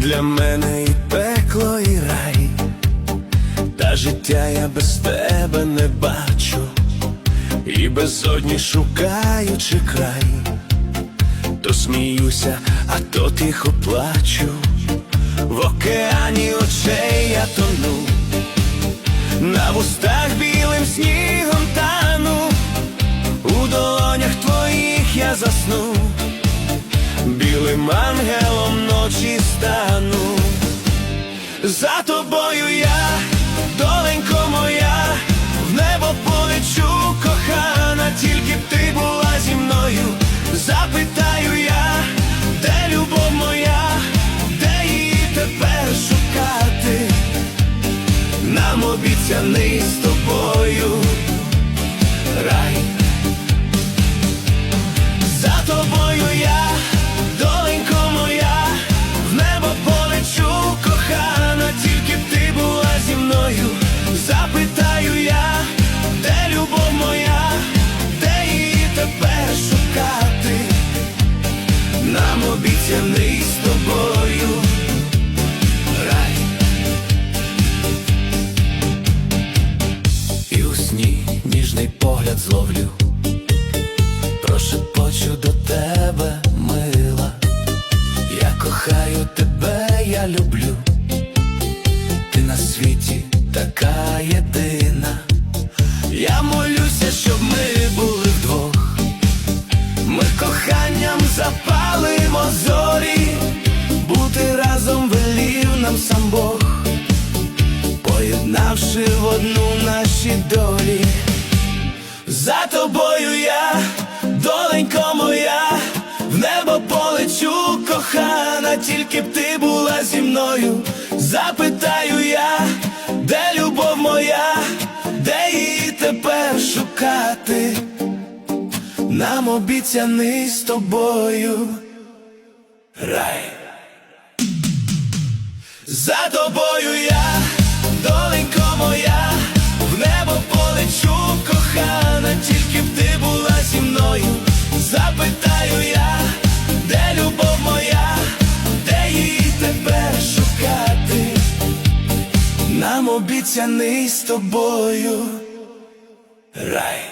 для мене і пекло, і рай, та життя я без тебе не бачу, і безодні шукаючи край, то сміюся, а то тихо плачу, в океані очей я тону, на вустах білим снігом тану, у долонях твоїх я засну За тобою я, доленько моя, в небо полечу, кохана, тільки б ти була зі мною. Запитаю я, де любов моя, де її тепер шукати? Нам обіцяний з тобою рай. Нам обіцяний з тобою рай. І у сні ніжний погляд зловлю. Прошепочу до тебе, мила, я кохаю тебе, я люблю, ти на світі така єдина. Я молюся, щоб ми були вдвох, ми коханням запалимо зорі, бути разом велів нам сам Бог, поєднавши в одну наші долі. За тобою я, доленько моя, в небо полечу, кохана, тільки б ти була зі мною. Запитаю я, де любов моя, де її тепер шукати? Нам обіцяний з тобою рай. За тобою я, доленько моя, в небо полечу, кохана, тільки б ти була зі мною. Запитаю я, де любов моя, де її тепер шукати? Нам обіцяний з тобою рай.